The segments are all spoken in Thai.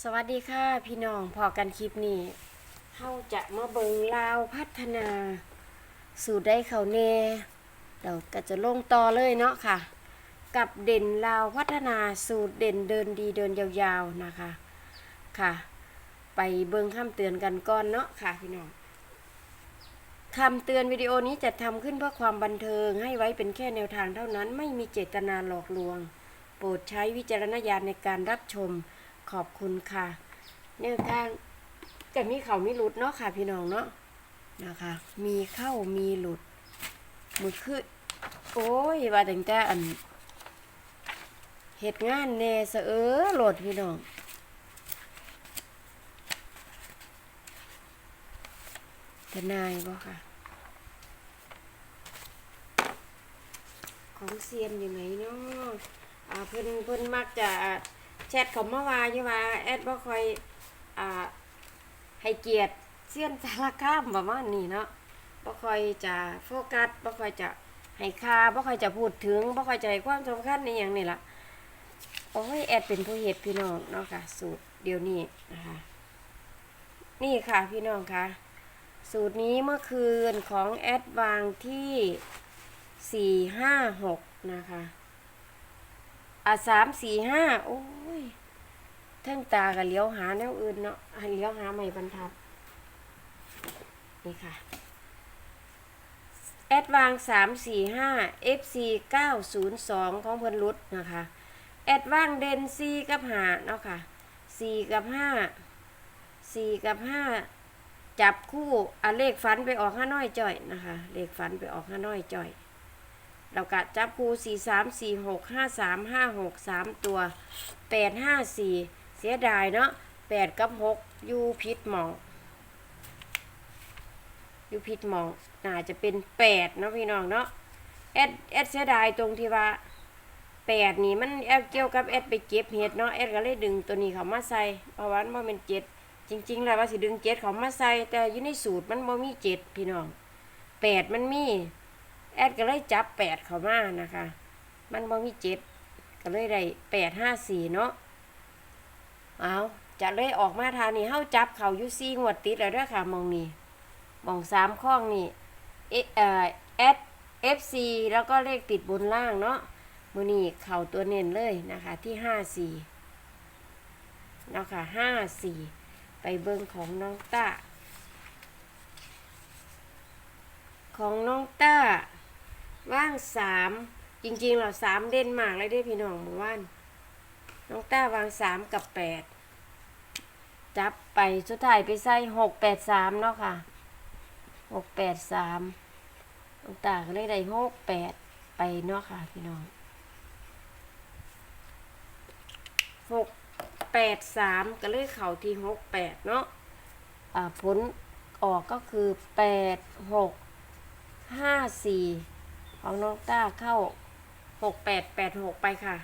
สวัสดีค่ะพี่น้องพอกันคลิปนี้เฮาจะมาเบิงลาวพัฒนา สูตรได้เขาวเน่เดี๋ยวก็จะลงต่อเลยเนาะค่ะ กับเด่นลาวพัฒนาสูตรเด่นเดินดีเดินยาวๆนะคะค่ะ ไปเบิงคำเตือนกันก่อนเนาะค่ะพี่น้องคำเตือนวิดีโอนี้จะทำขึ้นเพื่อความบันเทิงให้ไว้เป็นแค่แนวทางเท่านั้น ไม่มีเจตนาหลอกลวง โปรดใช้วิจารณญาณในการรับชม ขอบคุณค่ะ แนวทางจะมีเขามีหลุดเนาะค่ะ พี่น้องเนาะนะคะ มีเข้ามีหลุดมือคือโอ้ยว่าแต่งแต่อันเหตุงานแน่เสอเออโหลดพี่น้องทนายบ่ค่ะ ของเซียนอยู่ไหนเนาะอ่าเพิ่นเพิ่นมักจะ แชทเขามาว่าอยู่ว่าแอดบ่ค่อยอ่าให้เกียรติเซียนสารคามประมาณนี้เนาะบ่ค่อยจะโฟกัสบ่ค่อยจะให้ค่าบ่ค่อยจะพูดถึงบ่ค่อยจะให้ความสำคัญในอย่างนี้ล่ะโอ้ยแอดเป็นผู้เฮ็ดพี่น้องเนาะค่ะ สูตรเดี๋ยวนี้นะคะนี่ค่ะพี่น้องคะสูตรนี้เมื่อคืนของแอดวางที่สี่ห้าหกนะคะอะสามสี่ห้าโอ้ เทั้งตากับเลี้ยวหาแนวอื่นเนาะอะเลี้ยวหาใหม่บรรทัด นี่ค่ะ แอดวางสามสี่ห้า FC เก้าศูนย์สองของเพิ่นรุดนะคะ แอดว่างเดนซีกับหาเนาะค่ะสี่กับห้าสี่กับห้าจับคู่อะเลขฝันไปออกห้าน้อยจ่อยนะคะ เลขฝันไปออกห้าน้อยจ่อยเรากะจับคู่สี่สามสี่หกห้าสามห้าหกสามตัวแปดห้าสี่ สียดายเนาะแปดกับหกอยูพิษหมองอยูพิษหมองน่าจะเป็นแปดเนาะพี่น้องเนาะแอดแอดเสียดายตรงที่ว่าแปดนี่มันแอดเกี่ยวกับแอดไปเก็บเห็ดเนาะแอดก็เลยดึงตัวนี้เขามาใส่เพราะว่ามันเป็นเจ็ดจริงๆแล้วว่าสิดึงเจ็ดเขามาใส่แต่อยู่ในสูตรมันบ่มีเจ็ดพี่น้องแปดมันมีแอดก็เลยจับแปดเข้ามานะคะ มันบ่มีเจ็ดก็เลยได้แปดห้าสี่เนาะ เอาจะเลยออกมาทานี้เฮาจับเขาอยู่ซี่งวดติดแล้วด้วยค่ะมองนี่มองสามข้องนี่เอเอ่อแอดเอฟซีแล้วก็เลขติดบนล่างเนาะมือนี่เข่าตัวเน้นเลยนะคะที่ห้าสี่เนาะค่ะห้าสี่ไปเบิ่งของน้องต้าของน้องต้าว่างสามจริงๆเราสามเด่นมากเลยด้พี่น้องเมื่อวาน น้องต้าวางสามกับแปดจับไปสุดท้ายไปใส่หกแปดสามเนาะค่ะหกแปดสามน้องต้าก็เลยได้หกแปดไปเนาะค่ะพี่น้องหกแปดสามก็เลยเข่าที่หกแปดเนาะอ่าผลออกก็คือแปดหกห้าสี่ของน้องต้าเข้าหกแปดแปดหกไปค่ะ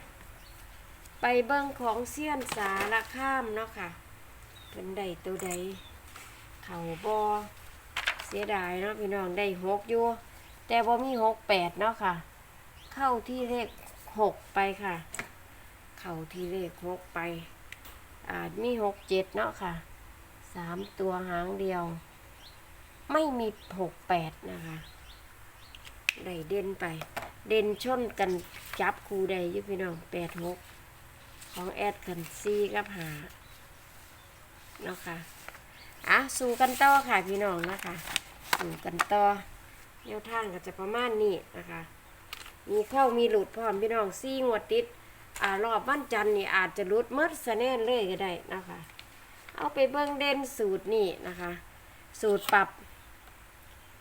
ไปเบิ้งของเสี้ยนสาละข้ามเนาะค่ะเป็นใดตัวใดเข่าบอเสียดายเนาะพี่น้องได้หกอยู่ แต่ว่ามีหกแปดเนาะค่ะ เข้าที่เลขหกไปค่ะ เข้าที่เลขหกไป อาจมีหกเจ็ดเนาะค่ะสามตัวหางเดียว ไม่มีหกแปดนะคะได้เด่นไป เด่นชนกันจับคูได้ยุพี่น้องแปดหก ของแอดกันซีกับหาเนาะค่ะอะสู้กันต่อค่ะพี่น้องนะคะสู้กันต่อแนวทางก็จะประมาณนี้นะคะ มีเข้ามีหลุดพร้อมพี่น้องซี่งวดติดอ่ารอบวันจันทร์นี่อาจจะหลุดเมื่อสะแน่นเลยก็ได้นะคะ เอาไปเบิ่งเด่นสูตรนี่นะคะ สูตรปรับ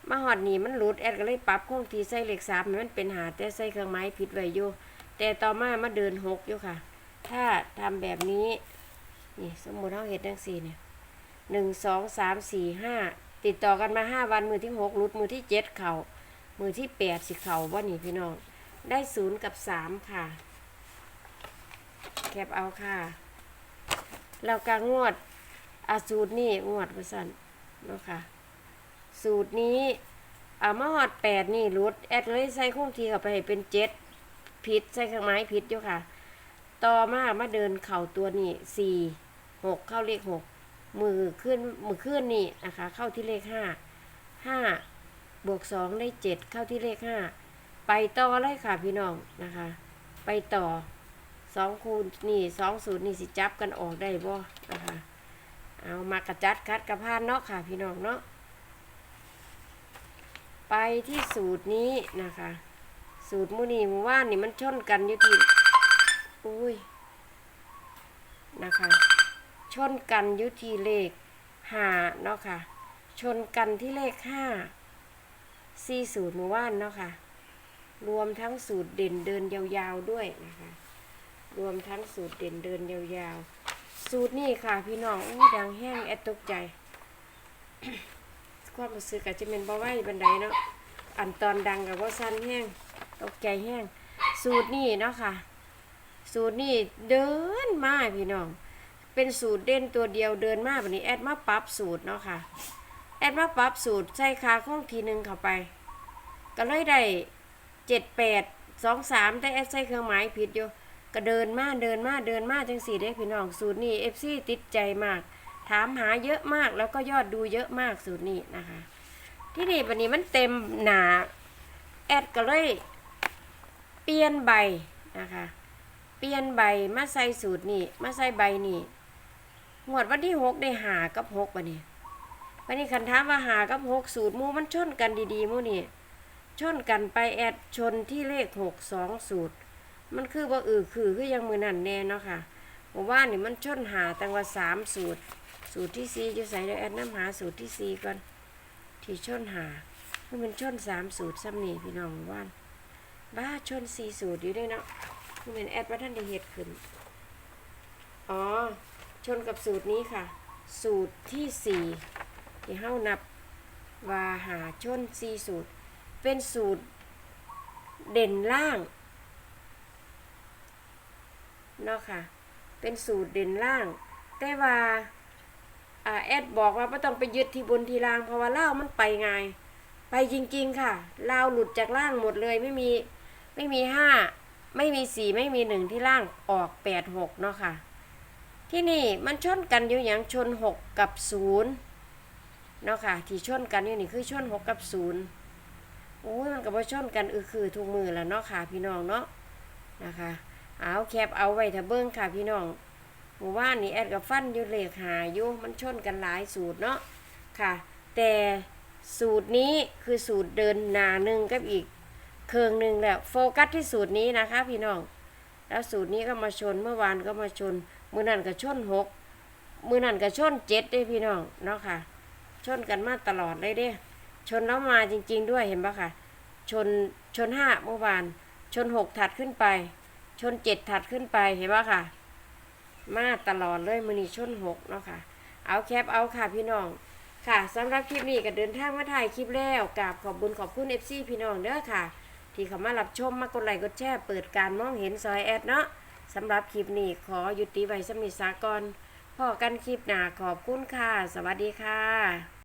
มาหอดนี่มันหลุดแอดก็เลยปรับคงที่ใส่เหล็กสามมันเป็นหาแต่ใส่เครื่องไม้ผิดไว้อยู่แต่ต่อมามาเดินหกอยู่ค่ะ ถ้าทำแบบนี้ นี่สมมุติเราเห็ดดังสี่เนี่ยหนึ่งสองสามสี่ห้าติดต่อกันมาห้าวันมือที่หกลุดมือที่เจ็ดเข่ามือที่แปดสิเข่าว่านี่พี่น้อง ได้ศูนย์กับสามค่ะ แคปเอาค่ะแล้วกางวดอาสูตรนี่งวดประสันเนาะค่ะ สูตรนี้อ่ามาหอดแปดนี่รุดแอดเลยใส่คงทีเข้าไปให้เป็นเจ็ดผิดใส่เครื่องไม้ผิดอยู่ค่ะ ต่อมามาเดินเข่าตัวนี่สี่หกเข้าเลขหกมือขึ้นมือขึ้นนี่นะคะ เข้าที่เลขห้าห้าบวกสองได้เจ็ดเข้าที่เลขห้าไปต่อเลยค่ะพี่น้องนะคะ ไปต่อสองคูณนี่สองสูตรนี่สิจับกันออกได้บ่นะคะเอามากระจัดคัดกระพานเนาะค่ะพี่น้องเนาะไปที่สูตรนี้นะคะ สูตรมูนี่มูว่านนี่มันชนกันอยู่ที่ อุ้ยนะคะ ชนกันยุทีเลขห้าเนาะค่ะ ชนกันที่เลขห้าสี่สูตรมู่ว่านเนาะค่ะ รวมทั้งสูตรเด่นเดินยาวๆด้วยนะคะ รวมทั้งสูตรเด่นเดินยาวๆ สูตรนี่ค่ะพี่น้องอู้ดังแห้งแอดตกใจความรู้สึกอาจจะเป็นบ่ไหวบันไดเนาะอันตอนดังกับว่าสั้นแห้งตกใจแห้งสูตรนี่เนาะค่ะ สูตรนี่เดินมาพี่น้อง เป็นสูตรเด่นตัวเดียวเดินมาแบบนี้แอดมาปรับสูตรเนาะค่ะ แอดมาปรับสูตรใส่คาข้องทีหนึ่งเข้าไป ก็เลยได้เจ็ดแปดสองสามแต่แอดใส่เครื่องหมายผิดอยู่ก็เดินมาเดินมาเดินมาจังสี่ได้พี่น้องสูตรนี้เอฟซีติดใจมาก ถามหาเยอะมากแล้วก็ยอดดูเยอะมากสูตรนี้นะคะ ที่นี่วันนี้มันเต็มหนาแอดก็เลยเปลี่ยนใบนะคะ เปลี่ยนใบมาใส่สูตรนี่มาใส่ใบนี่งวดวันที่หกได้หากับหกวันนี้วันนี้คันถามว่าหากับหกสูตรมูมันชนกันดีๆมูนี่ชนกันไปแอดชนที่เลขหกสองสูตร มันคือว่าอือคือคือยังมือนั่นแน่เนาะค่ะผมว่านี่มันชนหาตังว่าสามสูตร สูตรที่สี่จะใส่เดี๋ยวแอดน้ำหาสูตรที่สี่ก่อนที่ชนหามันเป็นชนสามสูตรซ้ำนี่พี่น้องว่านบ้าชนสี่สูตรอยู่ด้วยเนาะ มันเป็นแอดว่าท่านได้เหตุขึ้น อ๋อ ชนกับสูตรนี้ค่ะ สูตรที่สี่ที่เฮ้านับว่าหาชนสี่สูตร เป็นสูตรเด่นล่างเนาะค่ะ เป็นสูตรเด่นล่าง แต่ว่าแอดบอกว่าไม่ต้องไปยึดที่บนที่ล่างเพราะว่าเล่ามันไปไง ไปจริงๆค่ะเล่าหลุดจากล่างหมดเลยไม่มีไม่มีห้า ไม่มีสี่ไม่มีหนึ่งที่ล่างออกแปดหกเนาะค่ะ ที่นี่มันชนกันอยู่อย่างชนหกกับศูนย์เนาะค่ะ ที่ชนกันอยู่นี่คือชนหกกับศูนย์โอ้ยมันกับว่าชนกันอือคือทุกมือแล้วเนาะค่ะพี่น้องเนาะนะคะเอาแคบเอาไว้ถ้าเบิ้งค่ะพี่น้องหมู่บ้านนี่แอดกับฟันอยู่เลขหาอยู่มันชนกันหลายสูตรเนาะค่ะ แต่สูตรนี้คือสูตรเดินนาหนึ่งกับอีก เครื่องหนึ่งแล้วโฟกัสที่สูตรนี้นะคะ พี่น้อง แล้วสูตรนี้ก็มาชนเมื่อวานก็มาชน มือนั่นก็ชนหกมือนั่นก็ชนเจ็ดได้พี่น้องเนาะค่ะ ชนกันมาตลอดเลยเด้ ชนแล้วมาจริง ๆ ด้วยเห็นปะค่ะ ชนชนห้าเมื่อวาน ชนหกถัดขึ้นไป ชนเจ็ดถัดขึ้นไปเห็นปะค่ะ มาตลอดเลยมือนีชนหกเนาะค่ะ เอาแคปเอาค่ะพี่น้องค่ะสำหรับคลิปนี้ก็เดินทางมาถ่ายคลิปแล้วกราบขอบบุญขอบคุณเอฟซีพี่น้องเด้อค่ะ ที่เข้ามารับชมมากดไลค์กดแชร์เปิดการมองเห็นซอยแอดเนาะสำหรับคลิปนี้ขอยุติไว้สมิสากรพอกันคลิปหน้าขอบคุณค่ะ สวัสดีค่ะ